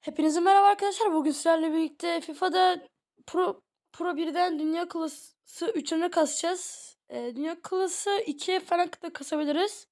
Hepinize merhaba arkadaşlar. Bugün sizlerle birlikte FIFA'da Pro Pro 1'den Dünya Klası 3'üne kasacağız. Ee, Dünya Klası 2'ye falan da kasabiliriz.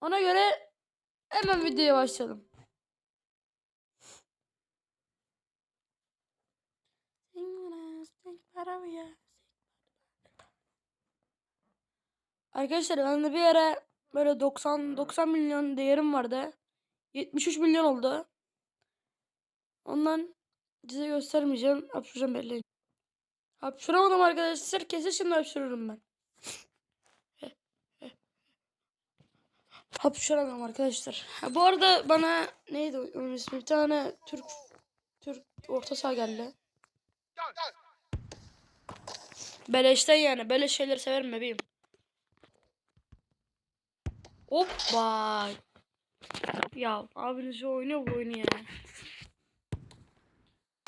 Ona göre hemen videoya başlayalım. Arkadaşlar ben de bir ara böyle 90 90 milyon değerim vardı. 73 milyon oldu. Ondan size göstermeyeceğim. Hapşuracağım belli. Hapşuramadım arkadaşlar. Kesin şimdi hapşururum ben. Hapşuramam arkadaşlar. Ha, bu arada bana neydi onun ismi? Bir tane Türk Türk orta saha geldi. Beleşten yani. Beleş şeyleri severim bebeğim. Hoppa. Ya abiniz oynuyor bu oyunu ya.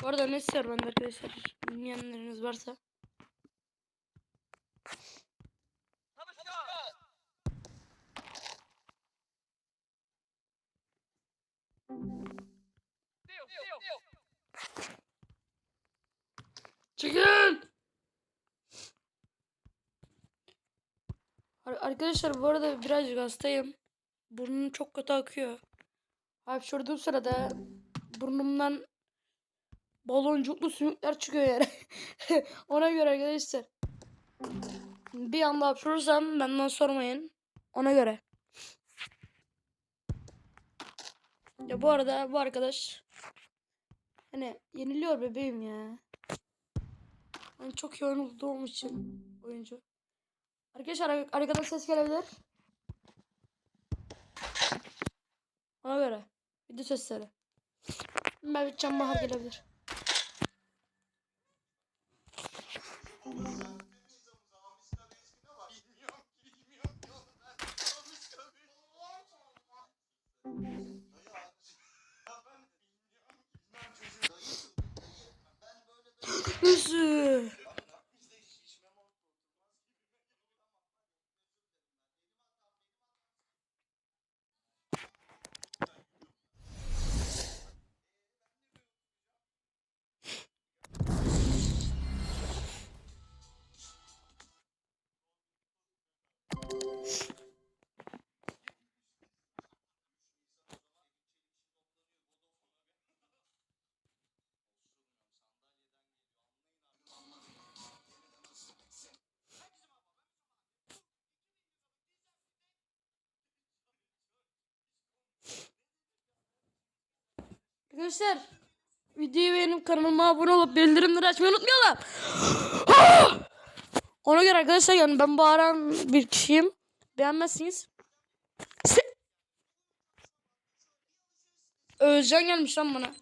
Bu arada ne ister bende arkadaşlar? Bilmeyenleriniz varsa. Çekil! Ar- Arkadaşlar bu arada birazcık hastayım. Burnum çok kötü akıyor. Hapşurduğum sırada burnumdan baloncuklu sümükler çıkıyor yani. Ona göre arkadaşlar. Bir anda hapşurursam benden sormayın. Ona göre. Ya bu arada bu arkadaş hani yeniliyor bebeğim ya. Ben çok iyi olduğum için oyuncu. Arkadaşlar ar- ses gelebilir. Ona göre. Video sesleri. Ben bir bahar gelebilir. Nasıl? Arkadaşlar videoyu beğenip kanalıma abone olup bildirimleri açmayı unutmayalım. Ona göre arkadaşlar yani ben bağıran bir kişiyim. Beğenmezsiniz. Özcan gelmiş lan bana.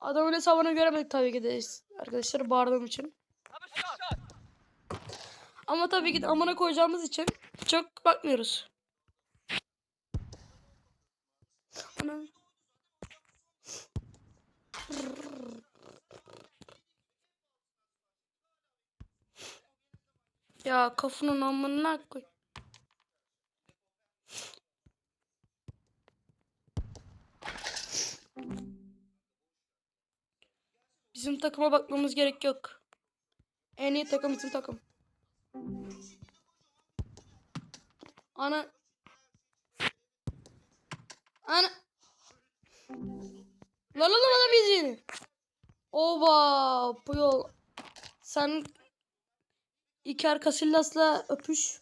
Adamın hesabını göremedik tabii ki de arkadaşlar bağırdığım için. Ama tabii ki de amına koyacağımız için çok bakmıyoruz. Ana. Ya kafanın amına koy. Bizim takıma bakmamız gerek yok. En iyi takım bizim takım. Ana. Ana. La la la la bizi. Oba, Puyol. Sen İker Casillas'la öpüş.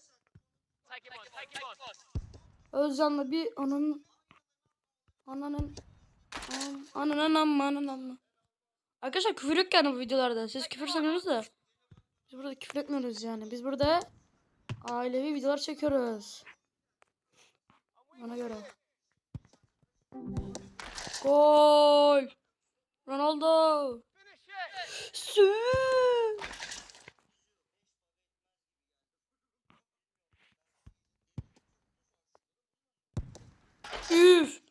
Özcan'la bir ananın ananın an- ananın amma ananın. Arkadaşlar küfür yok yani bu videolarda. Siz küfür sanıyorsunuz da. Biz burada küfür etmiyoruz yani. Biz burada ailevi videolar çekiyoruz. Ona göre. Gol. Ronaldo. Sü. Üf.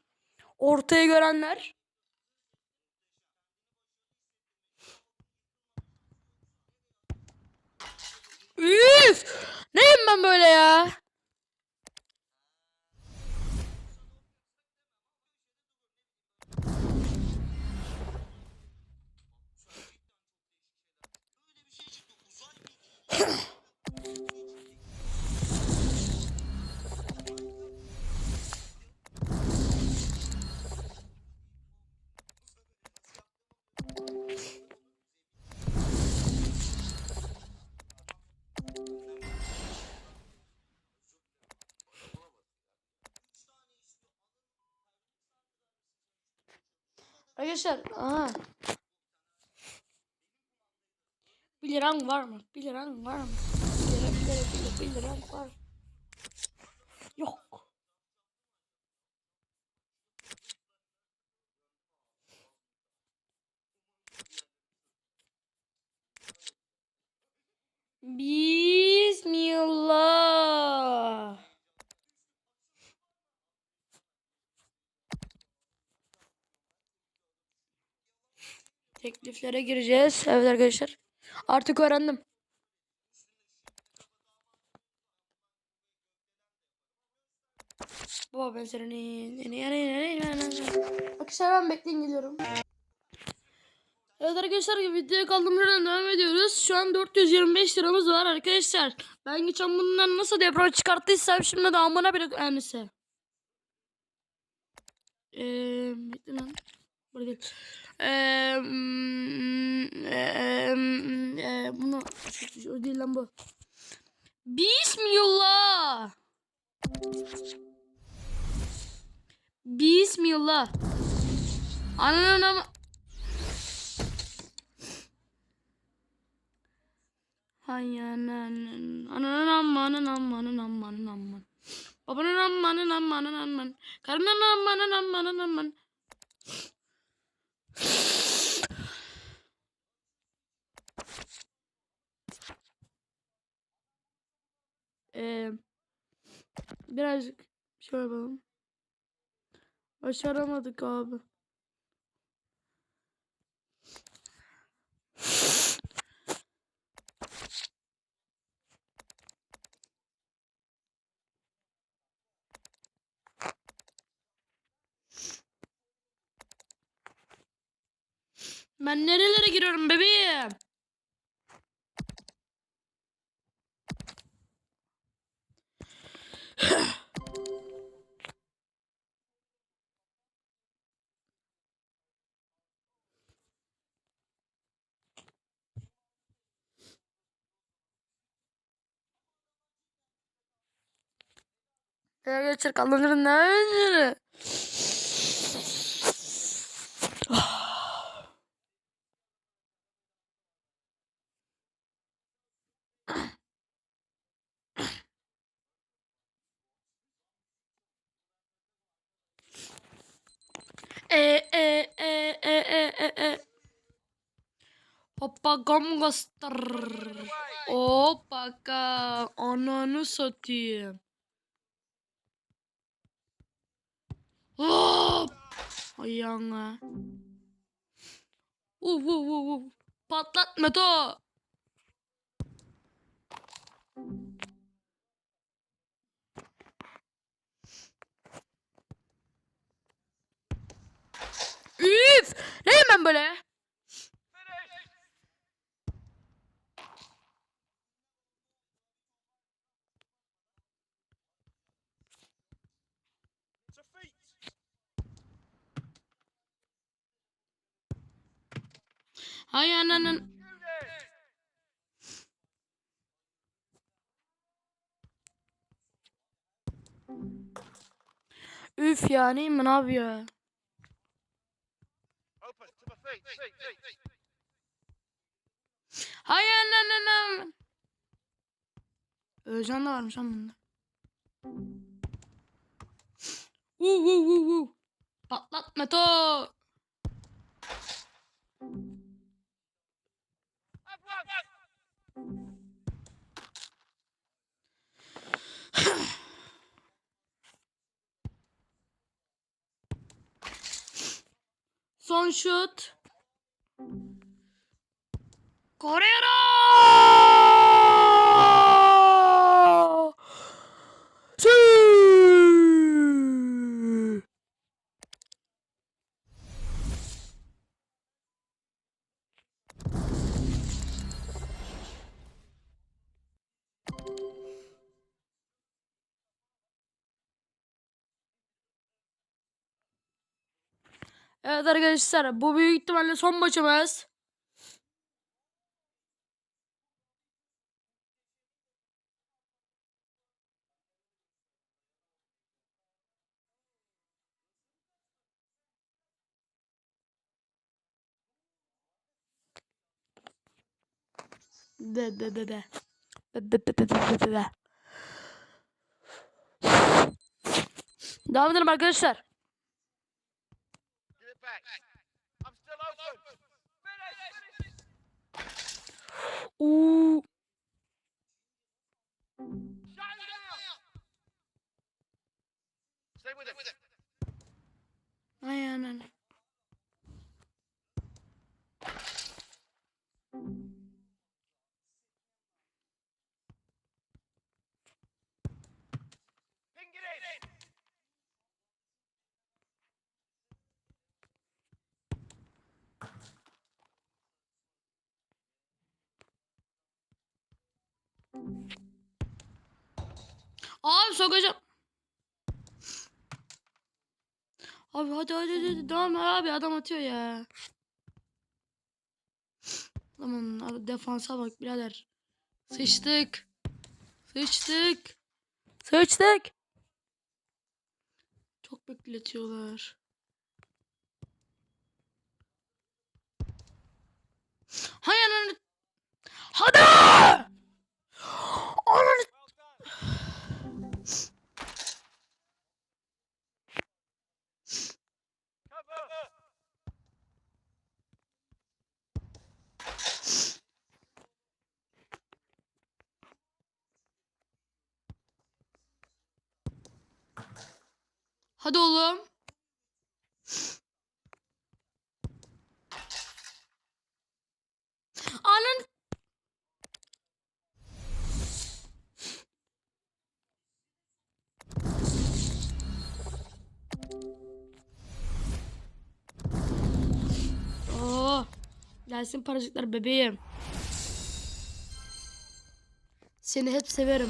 Ortaya görenler. Üf. Böyle ya? Arkadaşlar aha. 1 liran var mı? 1 liran var mı? 1 lira 1 lira 1 lira 1 liran var. Yok. Bismillah. Tekliflere gireceğiz. Evet arkadaşlar. Artık öğrendim. Baba ben senin Arkadaşlar ben bekleyin geliyorum. Evet arkadaşlar videoya kaldığımız yerden devam ediyoruz. Şu an 425 liramız var arkadaşlar. Ben geçen bundan nasıl deprem çıkarttıysam şimdi de amına bir annesi. Eee bekle lan. Burada değil. Eee, mm, eee, bunu o değil lan bu. Bismillah. Bismillah. Ananam. Hay anan. Ananam ananam ananam ananam. Babanın ammanın ammanın amman. Karnın ammanın ammanın amman. Ee, birazcık şey yapalım. Başaramadık abi. Ben nerelere giriyorum bebeğim? Ya geçir kanalların ne? E e e e e e e. Hoppa gamgastar. Hoppa ka. Ananı satayım. Ayağına. Uh, uh, uh, uh. Patlat Meto. Üf! Neyim ben böyle? Hay ananın. Üf ya neyim abi ya. Hay ananın. Özcan da varmış lan bunda. Uh uh uh. Patlat Meto. Son şut. Correro! Evet arkadaşlar bu büyük ihtimalle son maçımız. Be be be be. Be be be be be be be. Devam edelim arkadaşlar. I'm still open. Finish, finish. Ooh. Abi sokacağım. Abi hadi hadi hadi, devam abi adam atıyor ya. Abi defansa bak birader. Sıçtık. Sıçtık. Sıçtık. Çok bekletiyorlar. Hay ananı. Hadi! Hadi oğlum. Gelsin paracıklar bebeğim. Seni hep severim.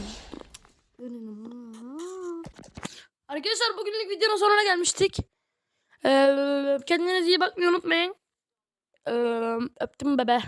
Arkadaşlar bugünlük videonun sonuna gelmiştik. Ee, kendinize iyi bakmayı unutmayın. Ee, öptüm bebe.